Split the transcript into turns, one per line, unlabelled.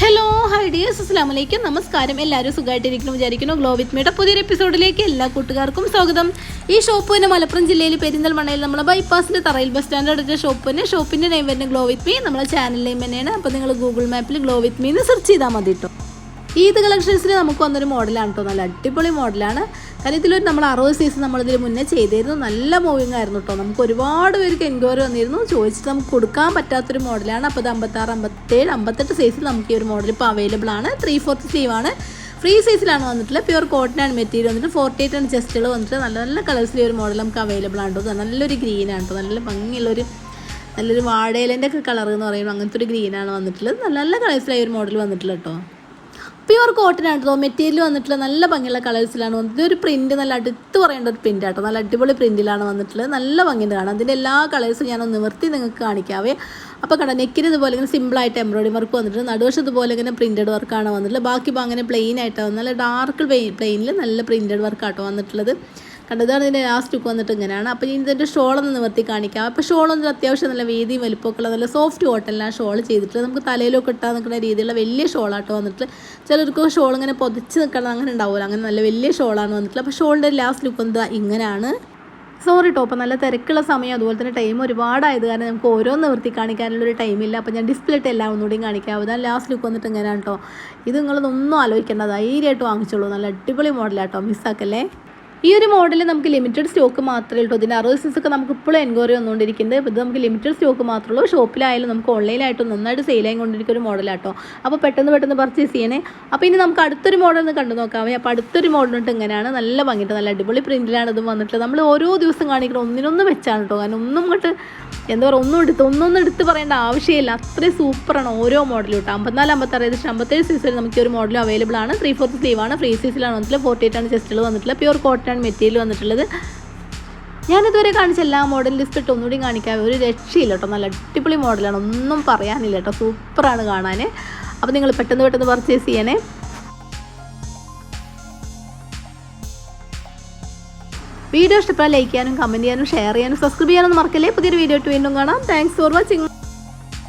Hello hi dears അസ്സാം വലൈക്കും നമസ്കാരം എല്ലാവരും സുഖമായിട്ടിരിക്കുന്നു വിചാരിക്കുന്നു. ഗ്ലോ വിത്ത് മീയുടെ പുതിയൊരു എപ്പിസോഡിലേക്ക് എല്ലാ കൂട്ടുകാർക്കും സ്വാഗതം. ഈ ഷോപ്പ് തന്നെ മലപ്പുറം ജില്ലയിൽ പെരിന്തൽമണ്ണയിൽ നമ്മൾ ബൈപ്പാസിന്റെ തറയിൽ ബസ് സ്റ്റാൻഡ് അടുത്ത ഷോപ്പ് തന്നെ. ഷോപ്പിന്റെ നെയിം വരുന്ന ഗ്ലോ വിത്ത് മീ നമ്മളെ ചാനൽ നെയിം തന്നെയാണ്. അപ്പോൾ നിങ്ങൾ ഗൂഗിൾ മാപ്പിൽ ഗ്ലോ വിത്ത് മീ എന്ന് സെർച്ച് ചെയ്താൽ മതി കേട്ടോ ഈദ് കളക്ഷൻസിൽ നമുക്ക് വന്നൊരു മോഡലാണ് കേട്ടോ നല്ല അടിപൊളി മോഡലാണ്. കാരണം ഇതിലൊരു നമ്മൾ അറുപത് സീസൺ നമ്മളിതിൽ മുന്നേ ചെയ്തിരുന്നു. നല്ല മൂവിങ് ആയിരുന്നു കേട്ടോ നമുക്ക് ഒരുപാട് പേർക്ക് എൻക്വയറി വന്നിരുന്നു. ചോദിച്ചിട്ട് നമുക്ക് കൊടുക്കാൻ പറ്റാത്തൊരു മോഡലാണ്. അപ്പോൾ ഇത് അമ്പത്താറ് അമ്പത്തേഴ് അമ്പത്തെട്ട് സൈസിൽ നമുക്ക് ഈ ഒരു മോഡൽ ഇപ്പോൾ അവൈലബിൾ ആണ്. ത്രീ ഫോർത്ത് ആണ്. ഫ്രീ സൈസിലാണ് വന്നിട്ടുള്ളത്. പ്യുവർ കോട്ടൺ ആൻഡ് മെറ്റീരിയൽ വന്നിട്ട് ഫോർട്ടി എയ്റ്റ് ആൻഡ് ജസ്റ്റുകൾ വന്നിട്ട് നല്ല നല്ല കളേഴ്സിൽ ഒരു മോഡൽ നമുക്ക് അവൈലബിൾ ആണ് കേട്ടോ നല്ലൊരു ഗ്രീൻ ആണ് കേട്ടോ നല്ല ഭംഗിയുള്ളൊരു നല്ലൊരു വാഴയിലേന്റെ ഒക്കെ കളർ എന്ന് പറയുമ്പോൾ അങ്ങനത്തെ ഒരു ഗ്രീനാണ് വന്നിട്ടുള്ളത്. നല്ല നല്ല കളേഴ്സിലായി ഒരു മോഡൽ വന്നിട്ടുള്ളത് കേട്ടോ പ്യുവർ കോട്ടൺ ആണ് മെറ്റീരിയൽ വന്നിട്ടുള്ള നല്ല ഭംഗിയുള്ള കളേഴ്സിലാണ് വന്നത്. ഒരു പ്രിന്റ് നല്ല അടുത്ത് പറയേണ്ട ഒരു പ്രിന്റ് ആട്ടോ. നല്ല അടിപൊളി പ്രിന്റിലാണ് വന്നിട്ടുള്ളത്. നല്ല ഭംഗിയുണ്ട് കാണാം അതിന്റെ എല്ലാ കളേഴ്സും ഞാൻ ഒന്ന് നിവർത്തി നിങ്ങൾക്ക് കാണിക്കാവേ. അപ്പോൾ കണ്ട നെക്കിന് ഇതുപോലെ ഇങ്ങനെ സിമ്പിളായിട്ട് എംബ്രോയിഡറി വർക്ക് വന്നിട്ടുണ്ട്. നടുവശം ഇതുപോലെ ഇങ്ങനെ പ്രിന്റഡ് വർക്കാണ് വന്നിട്ടുള്ളത്. ബാക്കി അങ്ങനെ പ്ലെയിൻ ആയിട്ടാണ് നല്ല ഡാർക്ക് പ്ലെയിനിൽ നല്ല പ്രിന്റഡ് വർക്കാട്ടോ വന്നിട്ടുള്ളത്. കണ്ടതാണ് ഇതിന്റെ ലാസ്റ്റ് ലുക്ക് വന്നിട്ട് ഇങ്ങനെയാണ്. അപ്പോൾ ഇതിന്റെ ഷോളൊന്ന് നിവർത്തി കാണിക്കാം. അപ്പോൾ ഷോളൊന്നും അത്യാവശ്യം നല്ല വീതിയും വലിപ്പമൊക്കെയുള്ള നല്ല സോഫ്റ്റ് കോട്ടനിലാണ് ഷോൾ ചെയ്തിട്ടുള്ളത്. നമുക്ക് തലയിലൊക്കെ ഇട്ടാൽ നിൽക്കുന്ന രീതിയിലുള്ള വലിയ ഷോളാട്ടോ വന്നിട്ട് ചിലർക്ക് ഷോൾ ഇങ്ങനെ പൊതിച്ച് നിൽക്കണം അങ്ങനെ ഉണ്ടാവില്ല അങ്ങനെ നല്ല വലിയ ഷോളാണ് വന്നിട്ടുള്ളത്. അപ്പോൾ ഷോളിന്റെ ലാസ്റ്റ് ലുക്ക് എന്താ? ഇങ്ങനെയാണ്. സോറി കേട്ടോ അപ്പോൾ നല്ല തിരക്കുള്ള സമയം. അതുപോലെ തന്നെ ടൈം ഒരുപാടായത് കാരണം നമുക്ക് ഓരോ നിവർത്തി കാണിക്കാനുള്ളൊരു ടൈമില്ല അപ്പോൾ ഞാൻ ഡിസ്പ്ലേ ഇട്ട് എല്ലാം ഒന്നുകൂടിയും കാണിക്കാം. അതാണ് ലാസ്റ്റ് ലുക്ക് വന്നിട്ട് ഇങ്ങനെയാണ് കേട്ടോ ഇത് നിങ്ങളതൊന്നും ആലോചിക്കേണ്ട ധൈര്യമായിട്ട് വാങ്ങിച്ചോളൂ. നല്ല അടിപൊളി മോഡലാട്ടോ മിസ്സാക്കല്ലേ ഈ ഒരു മോഡൽ നമുക്ക് ലിമിറ്റഡ് സ്റ്റോക്ക് മാത്രമേ ഉള്ളൂ. ഇതിന്റെ അറുപത് സീസ് ഒക്കെ നമുക്ക് ഇപ്പോഴും എൻക്വയറി വന്നുകൊണ്ടിരിക്കുന്നത് ഇത് നമുക്ക് ലിമിറ്റഡ് സ്റ്റോക്ക് മാത്രമേ ഉള്ളൂ. ഷോപ്പിലായാലും നമുക്ക് ഓൺലൈനായിട്ടും നന്നായിട്ട് സെയിൽ ആയിക്കൊണ്ടിരിക്കുന്ന ഒരു മോഡലാട്ടോ അപ്പോൾ പെട്ടെന്ന് പെട്ടെന്ന് പർച്ചേസ് ചെയ്യണേ. അപ്പോൾ ഇനി നമുക്ക് അടുത്തൊരു മോഡൽ ഒന്ന് കണ്ടു നോക്കാമേ അപ്പോൾ അടുത്തൊരു മോഡൽ ഇട്ട് ഇങ്ങനെയാണ് നല്ല ഭംഗിയിട്ട് നല്ല അടിപൊളി പ്രിന്റിലാണ് ഇത് വന്നിട്ടുള്ളത്. നമ്മൾ ഓരോ ദിവസം കാണിക്കണം ഒന്നിനൊന്ന് വെച്ചാണ് കേട്ടോ. കാരണം ഒന്നും ഇങ്ങോട്ട് എന്താ പറയുക ഒന്നും എടുത്ത് ഒന്നൊന്നും എടുത്ത് പറയേണ്ട ആവശ്യമില്ല. അത്രയും സൂപ്പറാണ് ഓരോ മോഡലും കേട്ടോ. അമ്പത്തിനാല് അമ്പത്താറ് ഏകദേശം അമ്പത്തേഴ് സീസൺ നമുക്ക് ഒരു മോഡലും അവൈലബിൾ ആണ്. ത്രീ ഫോർത്ത് സ്ലീവ് ആണ്. ഫ്രീ സീസിലാണ് വന്നിട്ടുള്ളത്. ഫോർട്ടി എയ്റ്റ് ആണ് ചെസ്റ്റിൽ വന്നിട്ടുള്ളത്. പ്യൂർ കോട്ടൺ ആണ് മെറ്റീരിയൽ വന്നിട്ടുള്ളത്. ഞാനിതുവരെ കാണിച്ച എല്ലാ മോഡൽ ലിസ്റ്റ് ഇട്ട് ഒന്നുകൂടി കാണിക്കാം. ഒരു രക്ഷയില്ല കേട്ടോ. നല്ല അടിപൊളി മോഡലാണ് ഒന്നും പറയാനില്ല കേട്ടോ. സൂപ്പറാണ് കാണാൻ അപ്പോൾ നിങ്ങൾ പെട്ടെന്ന് പെട്ടെന്ന് പർച്ചേസ് ചെയ്യണേ. വീഡിയോ ഇഷ്ടപ്പെട്ടാൽ ലൈക്ക് ചെയ്യാനും കമന്റ് ചെയ്യാനും ഷെയർ ചെയ്യാനും സബ്സ്ക്രൈബ് ചെയ്യാനൊന്നും മറക്കല്ലേ? പുതിയൊരു വീഡിയോ ആയിട്ട് വീണ്ടും കാണാം. Thanks for watching